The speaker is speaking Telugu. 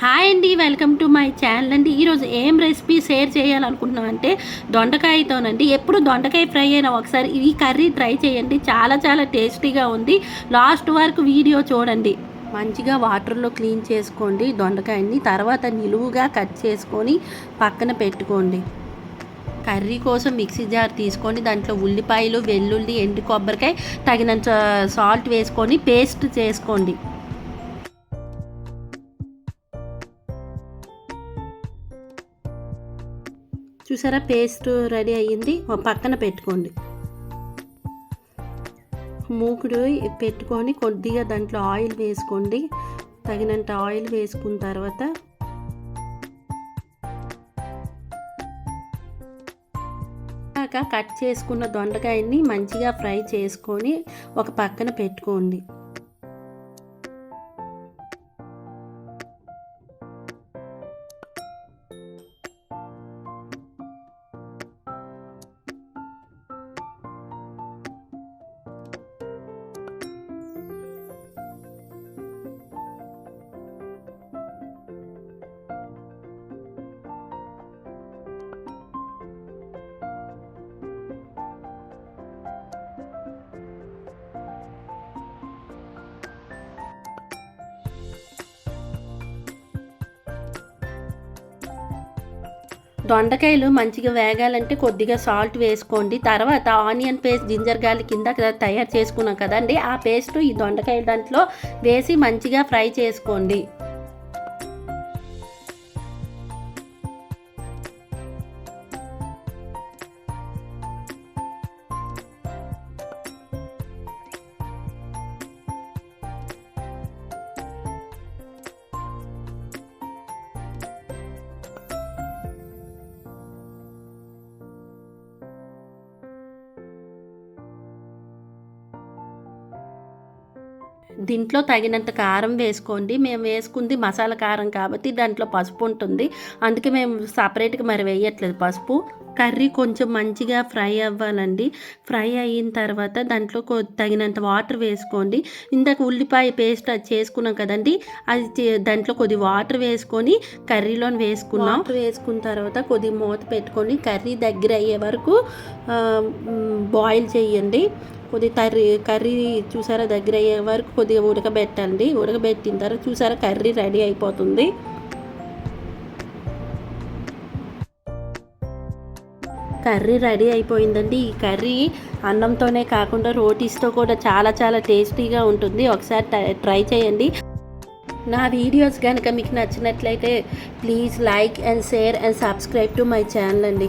హాయ్ అండి వెల్కమ్ టు మై ఛానల్ అండి. ఈరోజు ఏం రెసిపీ షేర్ చేయాలనుకుంటున్నాం అంటే దొండకాయతోనండి. ఎప్పుడు దొండకాయ ఫ్రై అయినా ఒకసారి ఈ కర్రీ ట్రై చేయండి. చాలా చాలా టేస్టీగా ఉంది. లాస్ట్ వరకు వీడియో చూడండి. మంచిగా వాటర్లో క్లీన్ చేసుకోండి దొండకాయని. తర్వాత నిలువుగా కట్ చేసుకొని పక్కన పెట్టుకోండి. కర్రీ కోసం మిక్సీ జార్ తీసుకొని దాంట్లో ఉల్లిపాయలు వెల్లుల్లి ఎండు కొబ్బరికాయ తగినంత సాల్ట్ వేసుకొని పేస్ట్ చేసుకోండి. చూసారా? పేస్ట్ రెడీ అయ్యింది. ఒక పక్కన పెట్టుకోండి. మూకుడు పెట్టుకొని కొద్దిగా దాంట్లో ఆయిల్ వేసుకోండి. తగినంత ఆయిల్ వేసుకున్న తర్వాత కట్ చేసుకున్న దొండకాయని మంచిగా ఫ్రై చేసుకొని ఒక పక్కన పెట్టుకోండి. దొండకాయలు మంచిగా వేగాలంటే కొద్దిగా సాల్ట్ వేసుకోండి. తర్వాత ఆనియన్ పేస్ట్ జింజర్ గార్లి కింద తయారు చేసుకున్నాం కదండి. ఆ పేస్ట్ ఈ దొండకాయల దాంట్లో వేసి మంచిగా ఫ్రై చేసుకోండి. దీంట్లో తగినంత కారం వేసుకోండి. మేము వేసుకుంది మసాలా కారం కాబట్టి దాంట్లో పసుపు ఉంటుంది. అందుకే మేము సపరేట్గా మరి వేయట్లేదు పసుపు. కర్రీ కొంచెం మంచిగా ఫ్రై అవ్వాలండి. ఫ్రై అయిన తర్వాత దాంట్లో తగినంత వాటర్ వేసుకోండి. ఇందాక ఉల్లిపాయ పేస్ట్ అది చేసుకున్నాం కదండి. అది దాంట్లో కొద్ది వాటర్ వేసుకొని కర్రీలో వేసుకున్నాం. వాటర్ వేసుకున్న తర్వాత కొద్ది మూత పెట్టుకొని కర్రీ దగ్గర అయ్యే వరకు బాయిల్ చేయండి. కొద్దిగా కర్రీ కర్రీ చూసారా దగ్గర అయ్యే వరకు కొద్దిగా ఉడకబెట్టండి. ఉడకబెట్టిన తర్వాత చూసారా కర్రీ రెడీ అయిపోతుంది. కర్రీ రెడీ అయిపోయిందండి. ఈ కర్రీ అన్నంతోనే కాకుండా రోటీస్తో కూడా చాలా చాలా టేస్టీగా ఉంటుంది. ఒకసారి ట్రై చేయండి. నా వీడియోస్ కనుక మీకు నచ్చినట్లయితే please like and share and subscribe to my channel అండి.